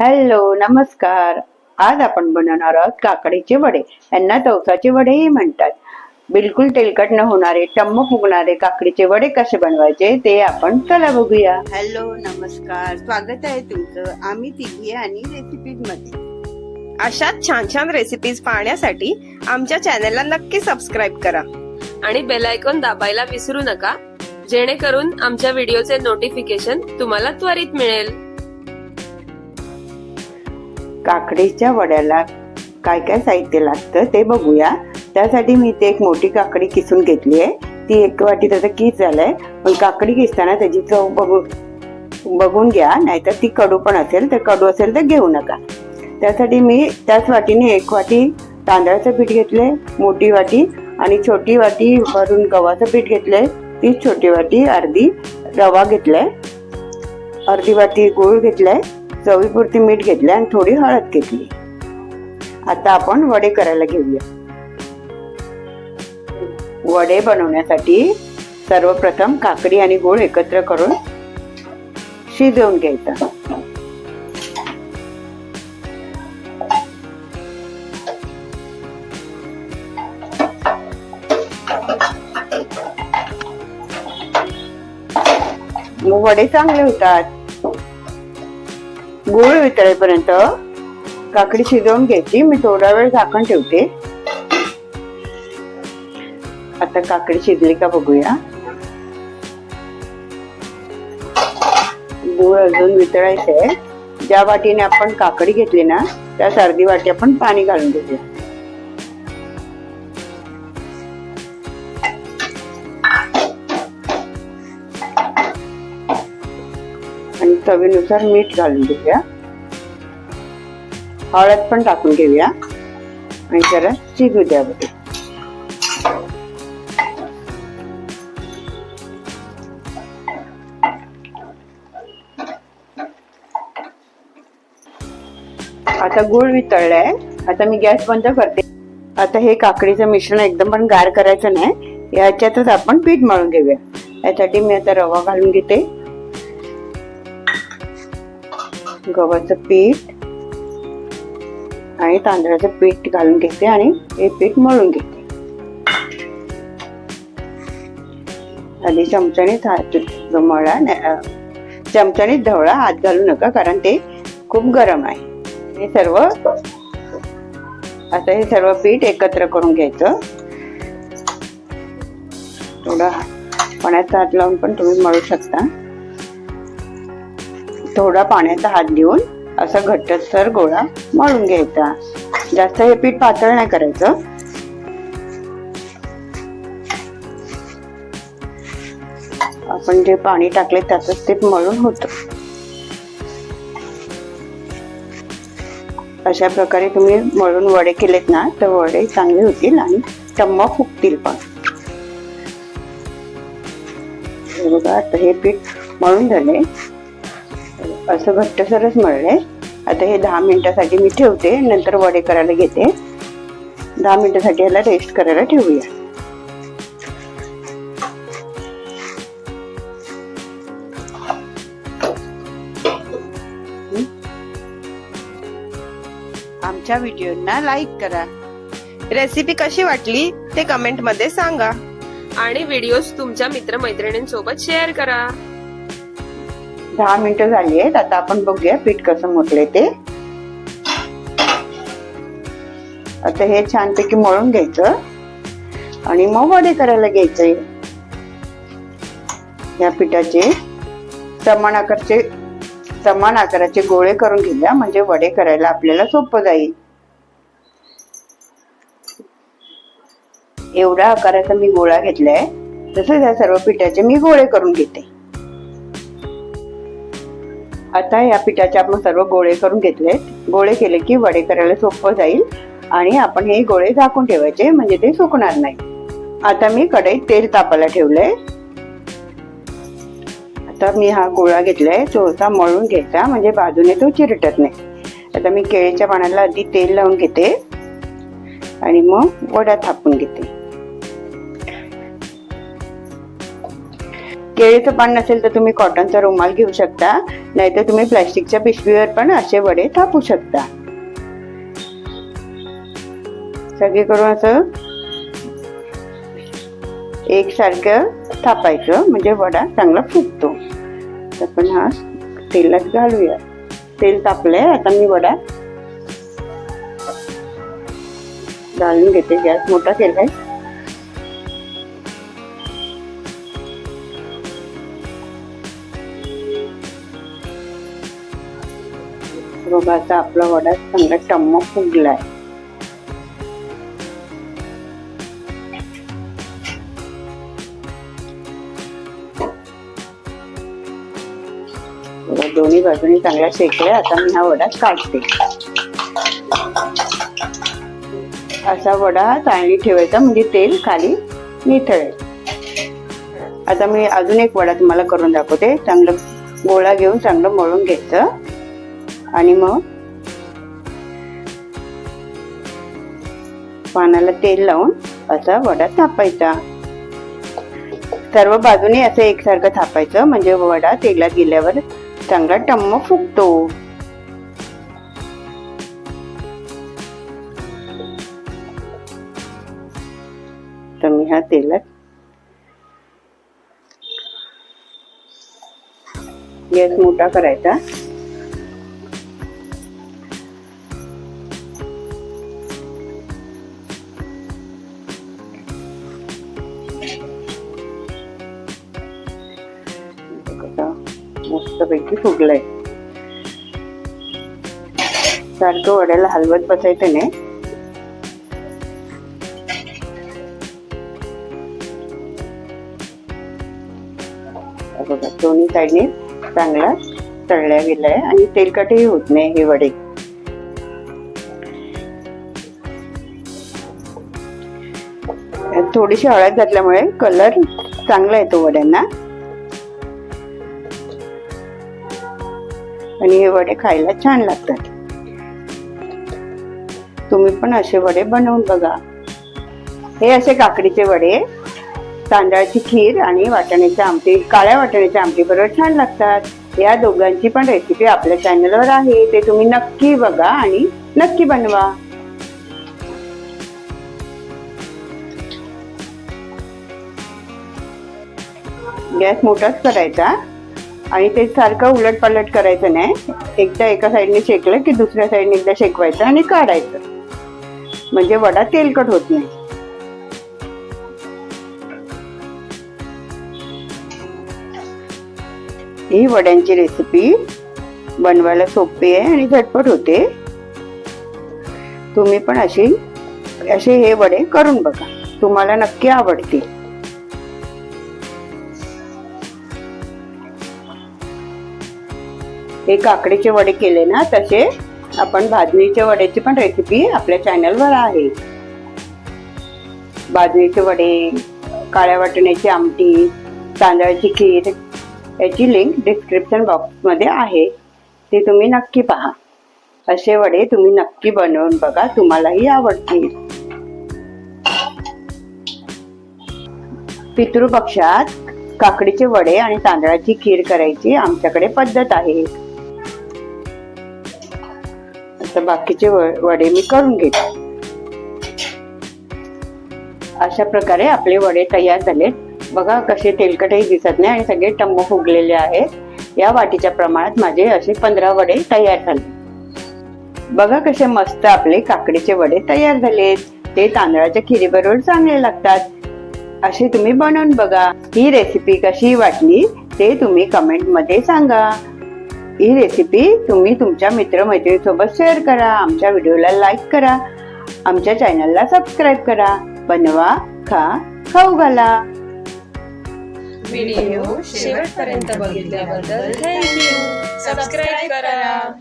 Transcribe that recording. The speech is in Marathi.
हॅलो नमस्कार. आज आपण बनवणार आहोत काकडीचे वडे. यांना तवसाचे वडेही म्हणतात. बिलकुल तेलकट न होणारे टम्म फुगणारे काकडीचे वडे कसे बनवायचे ते आपण चला बघूया. हॅलो नमस्कार. स्वागत आहे तुमचं आम्ही तिघी आणि रेसिपीजमध्ये. अशाच छान छान रेसिपीज पाहण्यासाठी आमच्या चॅनेलला नक्की सबस्क्राईब करा. आणि बेल आयकॉन दाबायला विसरू नका. जेणेकरून आमच्या व्हिडिओचे नोटिफिकेशन तुम्हाला त्वरित मिळेल. काकडीच्या वड्याला काय काय साहित्य लागतं ते बघूया. त्यासाठी मी ते एक मोठी काकडी किसून घेतली आहे. ती एक वाटी त्याचा किस झालाय. पण काकडी किसताना त्याची चव बघू बघून घ्या. नाहीतर ती कडू पण असेल तर कडू असेल तर घेऊ नका. त्यासाठी मी त्याच वाटीने एक वाटी तांदळाचं पीठ घेतले मोठी वाटी आणि छोटी वाटी भरून गव्हाचं पीठ घेतले तीच छोटी वाटी अर्धी रवा घेतलाय. अर्धी वाटी गूळ घेतलाय चवीपुरती मीठ घेतले आणि थोडी हळद घेतली. आता आपण वडे करायला घेऊया. वडे बनवण्यासाठी सर्वप्रथम काकडी आणि गूळ एकत्र करून शिजवून घ्यायचा. मग वडे चांगले होतात. गूळ वितळेपर्यंत काकडी शिजवून घ्यायची. मी थोडा वेळ झाकण ठेवते. आता काकडी शिजली का बघूया. गूळ अजून वितळायचंय. ज्या वाटीने आपण काकडी घेतली ना त्याच अर्धी वाटी आपण पाणी घालून घेऊया. चवीनुसार मीठ घालून घेऊया. हळद पण टाकून घेऊया. आणि जरा शिजू द्या बघू. आता गुळ वितळलाय आता मी गॅस बंद करते. आता हे काकडीचं मिश्रण एकदम पण गार करायचं नाही. याच्यातच आपण पीठ मळून घेऊया. यासाठी मी आता रवा घालून घेते. गव्हाचं पीठ आणि तांदळाचं पीठ घालून घेते आणि हे पीठ मळून घेते. आधी चमच्यानेच हात मळा नाही, चमच्यानेच ढवळा हात घालू नका कारण ते खूप गरम आहे. हे सर्व आता हे सर्व पीठ एकत्र करून घ्यायचं. थोडा पाण्याचा हात लावून पण तुम्ही मळू शकता. थोडा पाण्याचा हात देऊन असा घट्टसर गोळा मळून घ्यायचा. जास्त हे पीठ पातळ नाही करायचं. आपण जे पाणी टाकले त्यातच ते मळून होत. अशा प्रकारे तुम्ही मळून वडे केलेत ना तर वडे चांगले होतील आणि टम्म फुगतील पण. बघा आता हे पीठ मळून झाले. असं घट्टसरच मळले आता हे दहा मिनिटासाठी मी ठेवते नंतर वडे करायला घेते. दहा मिनिटासाठी याला रेस्ट करायला ठेवूया. आमच्या व्हिडिओना लाईक करा. रेसिपी कशी वाटली ते कमेंटमध्ये सांगा. आणि व्हिडिओज तुमच्या मित्रमैत्रिणींसोबत शेअर करा. दहा मिनिटं झाली आहेत. आता आपण बघूया पीठ कसं मोठलंय ते. आता हे छानपैकी मळून घ्यायचं. आणि मग वडे करायला घ्यायचे या पिठाचे समान आकारचे समान आकाराचे गोळे करून घेऊया. म्हणजे वडे करायला आपल्याला सोपं जाईल. एवढ्या आकाराचा मी गोळा घेतलाय. तसंच या सर्व पिठाचे मी गोळे करून घेते. आता या पिठाचे आपण सर्व गोळे करून घेतलेत गोळे केले की वडे करायला सोपं जाईल आणि आपण हे गोळे झाकून ठेवायचे म्हणजे ते सुकणार नाही. आता मी कढईत तेल तापायला ठेवलंय. आता मी हा गोळा घेतलाय चोळसा मळून घ्यायचा म्हणजे बाजूने तो चिरटत नाही. आता मी केळीच्या पाण्याला आधी तेल लावून घेते आणि मग वडा थापून घेते. केळीचं पान नसेल तर तुम्ही कॉटनचा रुमाल घेऊ शकता. नाहीतर तुम्ही प्लास्टिकच्या पिशवीवर पण असे वडे थापू शकता. सगळीकडून असं एकसारखं थापायचं म्हणजे वडा चांगला फुगतो तर आपण हा तेलात घालूया. तेल तापलंय आता मी वडा घालून घेते. गॅस मोठा केलाय. बघा आपला वडा चांगला टम्म फुगलाय. दोन्ही बाजूनी चांगला शेकलाय आता मी हा वडा काढते. असा वडा चाळणी ठेवायचा म्हणजे तेल खाली निथळेल. आता मी अजून एक वडा तुम्हाला करून दाखवते. चांगलं गोळा घेऊन चांगलं मळून घ्यायचं. आणि मग? पानाला तेल लावून असा वडा थापायचा. सर्व बाजूने असं एकसारखं थापायचं म्हणजे वडा तेलात गेल्यावर चांगला टम्म फुगतो. तर मी हा तेलात गॅस मोठा करायचा. मस्तपैकी फुगलंय. सारखं वड्याला हलवत बसायचं नाही. बघा दोन्ही साईडने चांगला तळल्या गेलाय आणि तेलकटही होत नाही हे वडे. थोडीशी हळद घातल्यामुळे कलर चांगला येतो वड्यांना. आणि हे वडे खायला छान लागतात. तुम्ही पण असे वडे बनवून बघा. हे असे काकडीचे वडे तांदळाची खीर आणि वाटाण्याच्या आमटी काळ्या वाटाण्याच्या आमटी बरोबर छान लागतात. या दोघांची पण रेसिपी आपल्या चॅनलवर आहे ते तुम्ही नक्की बघा आणि नक्की बनवा. गॅस मोठाच करायचा. आणि ते सारखं उलट पलट करायचं नाही. एकदा एका साईडने शेकलं की दुसऱ्या साईडने एकदा शेकवायचं आणि काढायचं. म्हणजे वडा तेलकट होत नाही. ही वड्यांची रेसिपी बनवायला सोपी आहे आणि झटपट होते. तुम्ही पण अशी असे हे वडे करून बघा. तुम्हाला नक्की आवडतील. हे काकडीचे वडे केले ना तसे आपण भाजणीचे वड्याची पण रेसिपी आपल्या चॅनलवर आहे. भाजणीचे वडे काळ्या वाटण्याची आमटी तांदळाची खीर याची लिंक डिस्क्रिप्शन बॉक्समध्ये आहे. ते तुम्ही नक्की पहा. असे वडे तुम्ही नक्की बनवून बघा तुम्हालाही आवडतील. पितृपक्षात काकडीचे वडे आणि तांदळाची खीर करायची आमच्याकडे पद्धत आहे. आता बाकीचे वडे मी करून घेते. अशा प्रकारे आपले वडे तयार झाले. बघा कसे तेलकटही दिसत नाही आणि सगळे टंब फुगलेले आहेत. या वाटीच्या प्रमाणात माझे असे पंधरा वडे तयार झाले. बघा कसे मस्त आपले काकडीचे वडे तयार झाले ते तांदळाच्या खिरीबरोबर चांगले लागतात. असे तुम्ही बनवून बघा. ही रेसिपी कशी वाटली ते तुम्ही कमेंटमध्ये सांगा. ही रेसिपी तुम्ही तुमच्या मित्रमैत्रिणीसोबत शेअर करा आमच्या व्हिडिओला लाईक करा आमच्या चॅनलला सबस्क्राईब करा. बनवा खा खाऊ घाला. व्हिडिओ शेवटपर्यंत बघितल्याबद्दल थँक्यू सबस्क्राईब करा.